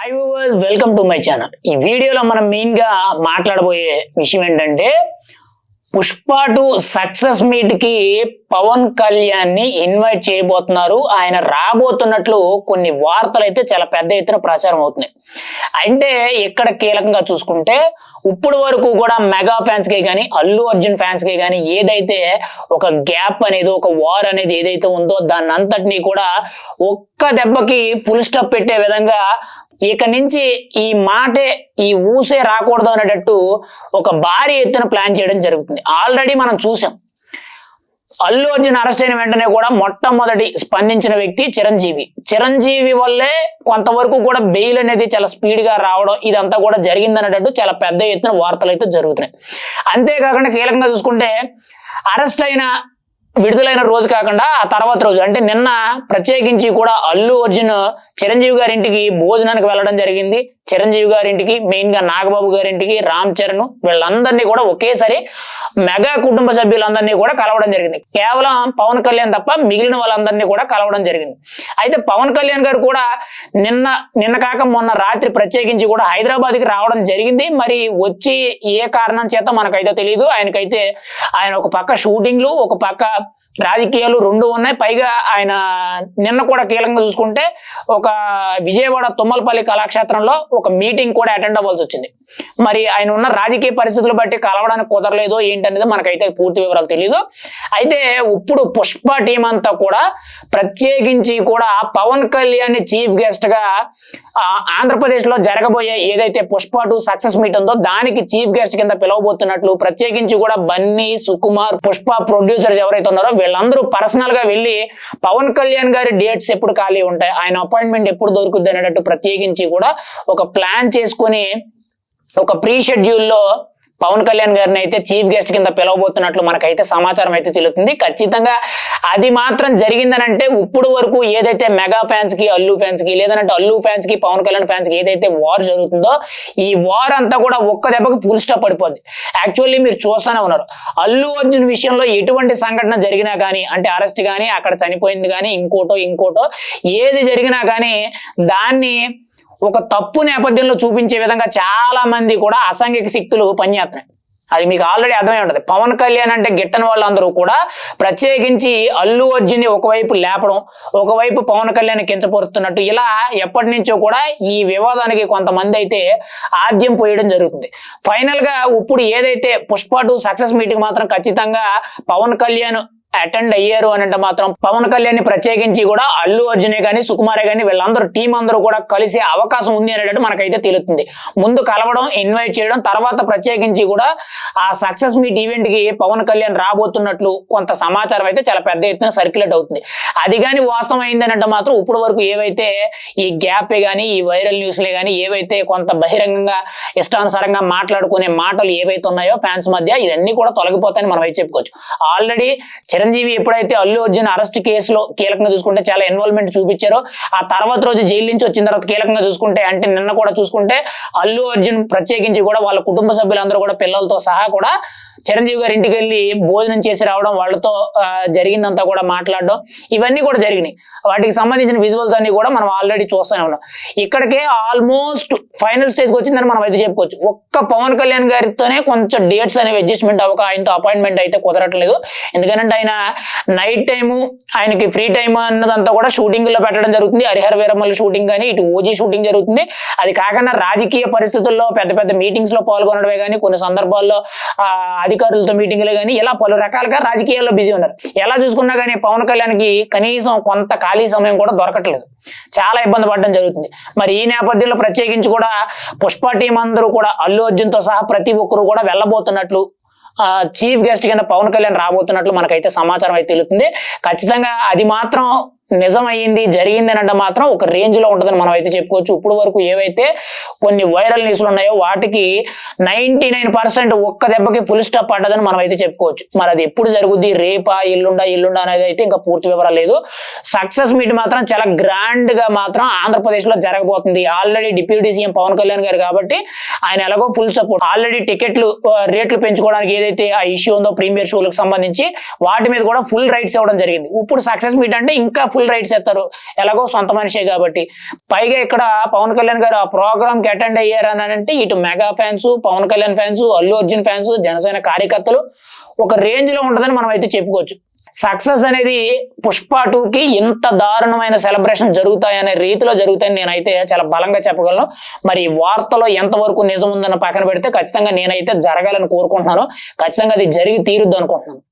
Hi viewers welcome to my channel ఈ వీడియోలో మనం మెయిన్గా మాట్లాడబోయే విషయం ఏంటంటే పుష్ప టు సక్సెస్ మీట్కి పవన్ కళ్యాణ్ని ఇన్వైట్ చేయబోతున్నారు. ఆయన రాబోతున్నట్లు కొన్ని వార్తలు అయితే చాలా పెద్ద ఎత్తున ప్రచారం అవుతున్నాయి. అంటే ఇక్కడ కీలకంగా చూసుకుంటే ఇప్పుడు వరకు కూడా మెగా ఫ్యాన్స్కి కానీ అల్లు అర్జున్ ఫ్యాన్స్కి కానీ ఏదైతే ఒక గ్యాప్ అనేది ఒక వార్ అనేది ఏదైతే ఉందో దాన్ని అంతటినీ కూడా ఒక్క దెబ్బకి ఫుల్ స్టాప్ పెట్టే విధంగా ఇక నుంచి ఈ మాటే ఈ ఊసే రాకూడదు అనేటట్టు ఒక భారీ ఎత్తున ప్లాన్ చేయడం జరుగుతుంది. ఆల్రెడీ మనం చూసాం. అల్లు అర్జున్ అరెస్ట్ అయిన వెంటనే కూడా మొట్టమొదటి స్పందించిన వ్యక్తి చిరంజీవి. చిరంజీవి వల్లే కొంతవరకు కూడా బెయిల్ అనేది చాలా స్పీడ్గా రావడం ఇదంతా కూడా జరిగిందనేటట్టు చాలా పెద్ద ఎత్తున వార్తలు అయితే జరుగుతున్నాయి. అంతేకాకుండా కీలకంగా చూసుకుంటే అరెస్ట్ అయిన విడుదలైన రోజు కాకుండా ఆ తర్వాత రోజు. అంటే నిన్న ప్రత్యేకించి కూడా అల్లు అర్జున్ చిరంజీవి గారింటికి భోజనానికి వెళ్ళడం జరిగింది. చిరంజీవి గారింటికి మెయిన్గా నాగబాబు గారింటికి రామ్ చరణ్ వీళ్ళందరినీ కూడా ఒకేసారి మెగా కుటుంబ సభ్యులందరినీ కూడా కలవడం జరిగింది. కేవలం పవన్ కళ్యాణ్ తప్ప మిగిలిన వాళ్ళందరినీ కూడా కలవడం జరిగింది. అయితే పవన్ కళ్యాణ్ గారు కూడా నిన్న నిన్న కాక మొన్న రాత్రి ప్రత్యేకించి కూడా హైదరాబాద్కి రావడం జరిగింది. మరి వచ్చి ఏ కారణం చేత మనకైతే తెలియదు ఆయనకైతే ఆయన ఒక పక్క షూటింగ్లు ఒక పక్క రాజకీయాలు రెండు ఉన్నాయి. పైగా ఆయన నిన్న కూడా కీలకంగా చూసుకుంటే ఒక విజయవాడ తుమ్మలపల్లి కళాక్షేత్రంలో ఒక మీటింగ్ కూడా అటెండ్ అవ్వాల్సి వచ్చింది. మరి ఆయన ఉన్న రాజకీయ పరిస్థితులు బట్టి కలవడానికి కుదరలేదో ఏంటనేది మనకైతే పూర్తి వివరాలు తెలియదు అయితే ఇప్పుడు పుష్ప టీం అంతా కూడా ప్రత్యేకించి కూడా పవన్ కళ్యాణ్ చీఫ్ గెస్ట్గా ఆంధ్రప్రదేశ్లో జరగబోయే ఏదైతే పుష్ప టూ సక్సెస్ మీట్ ఉందో దానికి చీఫ్ గెస్ట్ కింద పిలవబోతున్నట్లు ప్రత్యేకించి కూడా బన్నీ సుకుమార్ పుష్ప ప్రొడ్యూసర్స్ ఎవరైతే ఉన్నారో వీళ్ళందరూ పర్సనల్గా వెళ్ళి పవన్ కళ్యాణ్ గారి డేట్స్ ఎప్పుడు ఖాళీ ఉంటాయి ఆయన అపాయింట్మెంట్ ఎప్పుడు దొరుకుద్ది అనేటట్టు ప్రత్యేకించి కూడా ఒక ప్లాన్ చేసుకొని ఒక ప్రీ షెడ్యూల్లో పవన్ కళ్యాణ్ గారిని అయితే చీఫ్ గెస్ట్ కింద పిలవబోతున్నట్లు మనకైతే సమాచారం అయితే తెలుస్తుంది. ఖచ్చితంగా అది మాత్రం జరిగిందనంటే ఇప్పుడు వరకు ఏదైతే మెగా ఫ్యాన్స్కి అల్లు ఫ్యాన్స్కి లేదంటే అల్లు ఫ్యాన్స్కి పవన్ కళ్యాణ్ ఫ్యాన్స్కి ఏదైతే వార్ జరుగుతుందో ఈ వార్ అంతా కూడా ఒక్క దెబ్బకి ఫుల్ స్టాప్ పడిపోద్ది. యాక్చువల్లీ మీరు చూస్తూనే ఉన్నారు. అల్లు అర్జున్ విషయంలో ఎటువంటి సంఘటన జరిగినా కానీ అంటే అరెస్ట్ కానీ అక్కడ చనిపోయింది కానీ ఇంకోటో ఇంకోటో ఏది జరిగినా కానీ దాన్ని ఒక తప్పు నేపథ్యంలో చూపించే విధంగా చాలా మంది కూడా అసాంఘిక శక్తులు పనిచేస్తున్నాయి. అది మీకు ఆల్రెడీ అర్థమై ఉంటుంది. పవన్ కళ్యాణ్ అంటే గిట్టని వాళ్ళందరూ కూడా ప్రత్యేకించి అల్లు అర్జున్ని ఒకవైపు లేపడం ఒకవైపు పవన్ కళ్యాణ్ కించపరుస్తున్నట్టు ఇలా ఎప్పటి నుంచో కూడా ఈ వివాదానికి కొంతమంది అయితే ఆద్యం పోయడం జరుగుతుంది. ఫైనల్గా ఇప్పుడు ఏదైతే పుష్ప టూ సక్సెస్ మీటింగ్ మాత్రం ఖచ్చితంగా పవన్ కళ్యాణ్ అటెండ్ అయ్యారు అని అంటే మాత్రం పవన్ కళ్యాణ్ని ప్రత్యేకించి కూడా అల్లు అర్జునే కానీ సుకుమారే కానీ వీళ్ళందరూ టీం అందరూ కూడా కలిసే అవకాశం ఉంది అనేటట్టు మనకైతే తెలుస్తుంది. ముందు కలవడం ఇన్వైట్ చేయడం తర్వాత ప్రత్యేకించి కూడా ఆ సక్సెస్ మీట్ ఈవెంట్కి పవన్ కళ్యాణ్ రాబోతున్నట్లు కొంత సమాచారం అయితే చాలా పెద్ద ఎత్తున సర్క్యులేట్ అవుతుంది. అది కానీ వాస్తవం అయిందని అంటే మాత్రం ఇప్పుడు వరకు ఏవైతే ఈ గ్యాప్ కానీ ఈ వైరల్ న్యూస్లే కానీ ఏవైతే కొంత బహిరంగంగా ఇష్టానుసారంగా మాట్లాడుకునే మాటలు ఏవైతే ఉన్నాయో ఫ్యాన్స్ మధ్య ఇవన్నీ కూడా తొలగిపోతాయని మనం అయితే చెప్పుకోవచ్చు. ఆల్రెడీ చిరంజీవి ఎప్పుడైతే అల్లు అర్జున్ అరెస్ట్ కేసులో కీలకంగా చూసుకుంటే చాలా ఇన్వాల్వ్మెంట్ చూపించారో ఆ తర్వాత రోజు జైలు నుంచి వచ్చిన తర్వాత కీలకంగా చూసుకుంటే అంటే నిన్న కూడా చూసుకుంటే అల్లు అర్జున్ ప్రత్యేకించి కూడా వాళ్ళ కుటుంబ సభ్యులందరూ కూడా పిల్లలతో సహా కూడా చిరంజీవి గారి ఇంటికి వెళ్ళి భోజనం చేసి రావడం వాళ్ళతో జరిగిందంతా కూడా మాట్లాడడం ఇవన్నీ కూడా జరిగినాయి. వాటికి సంబంధించిన విజువల్స్ అన్ని కూడా మనం ఆల్రెడీ చూస్తూనే ఉన్నాం. ఇక్కడికే ఆల్మోస్ట్ ఫైనల్ స్టేజ్కి వచ్చిందని మనం అయితే చెప్పుకోవచ్చు. ఒక్క పవన్ కళ్యాణ్ గారితోనే కొంచెం డేట్స్ అనేవి అడ్జస్ట్మెంట్ అవ్వక ఆయనతో అపాయింట్మెంట్ అయితే కుదరట్లేదు. ఎందుకంటే ఆయన నైట్ టైము ఆయనకి ఫ్రీ టైం అన్నదంతా కూడా షూటింగ్లో పెట్టడం జరుగుతుంది. హరిహర వీరమల్లి షూటింగ్ కానీ ఇటు ఓజీ షూటింగ్ జరుగుతుంది. అది కాకుండా రాజకీయ పరిస్థితుల్లో పెద్ద పెద్ద మీటింగ్స్లో పాల్గొనడమే కానీ కొన్ని సందర్భాల్లో అధికారులతో మీటింగ్లు కానీ ఇలా పలు రకాలుగా రాజకీయాల్లో బిజీ ఉన్నారు. ఎలా చూసుకున్నా కానీ పవన్ కళ్యాణ్కి కనీసం కొంత ఖాళీ సమయం కూడా దొరకట్లేదు. చాలా ఇబ్బంది పడడం జరుగుతుంది. మరి ఈ నేపథ్యంలో ప్రత్యేకించి కూడా పుష్ప టీం అందరూ కూడా అల్లు అర్జున్తో సహా ప్రతి ఒక్కరు కూడా వెళ్ళబోతున్నట్లు చీఫ్ గెస్ట్ కింద పవన్ కళ్యాణ్ రాబోతున్నట్లు మనకైతే సమాచారం అయితే తెలుస్తుంది. ఖచ్చితంగా అది మాత్రం నిజం జరిగింది అంటే మాత్రం ఒక రేంజ్లో ఉంటుందని మనం అయితే చెప్పుకోవచ్చు. ఇప్పుడు వరకు ఏవైతే కొన్ని వైరల్ న్యూస్లు ఉన్నాయో వాటికి నైన్టీ నైన్ పర్సెంట్ ఒక్క దెబ్బకి ఫుల్ స్టాప్ పడ్డదని మనం అయితే చెప్పుకోవచ్చు. మరి అది ఎప్పుడు జరుగుద్ది? రేపా? ఎల్లుండా? ఎల్లుండా అనేది అయితే ఇంకా పూర్తి వివరాలు లేదు. సక్సెస్ మీట్ మాత్రం చాలా గ్రాండ్గా మాత్రం ఆంధ్రప్రదేశ్లో జరగబోతుంది. Already deputy CM Pawan Kalyan garu కాబట్టి ఆయన ఎలాగో ఫుల్ సపోర్ట్. ఆల్రెడీ టికెట్లు రేట్లు పెంచుకోవడానికి ఏదైతే ఆ ఇష్యూ ఉందో ప్రీమియర్ షోలకు సంబంధించి వాటి మీద కూడా ఫుల్ రైట్స్ ఇవ్వడం జరిగింది. ఇప్పుడు సక్సెస్ మీట్ అంటే ఇంకా ఫుల్ ఫుల్ రైట్స్ ఇస్తారు ఎలాగో సొంత మనిషే కాబట్టి. పైగా ఇక్కడ పవన్ కళ్యాణ్ గారు ఆ ప్రోగ్రామ్కి అటెండ్ అయ్యారు అని అంటే ఇటు mega fans Pawan Kalyan fans Allu Arjun fans Janasena కార్యకర్తలు ఒక రేంజ్లో ఉంటుందని మనం అయితే చెప్పుకోవచ్చు. సక్సెస్ అనేది పుష్ప టూకి ఇంత దారుణమైన సెలబ్రేషన్ జరుగుతాయనే రీతిలో జరుగుతాయని నేనైతే చాలా బలంగా చెప్పగలను. మరి వార్తలో ఎంతవరకు నిజం ఉందన్న పక్కన పెడితే ఖచ్చితంగా నేనైతే జరగాలని కోరుకుంటున్నాను. ఖచ్చితంగా అది జరిగి తీరుద్దు అనుకుంటున్నాను.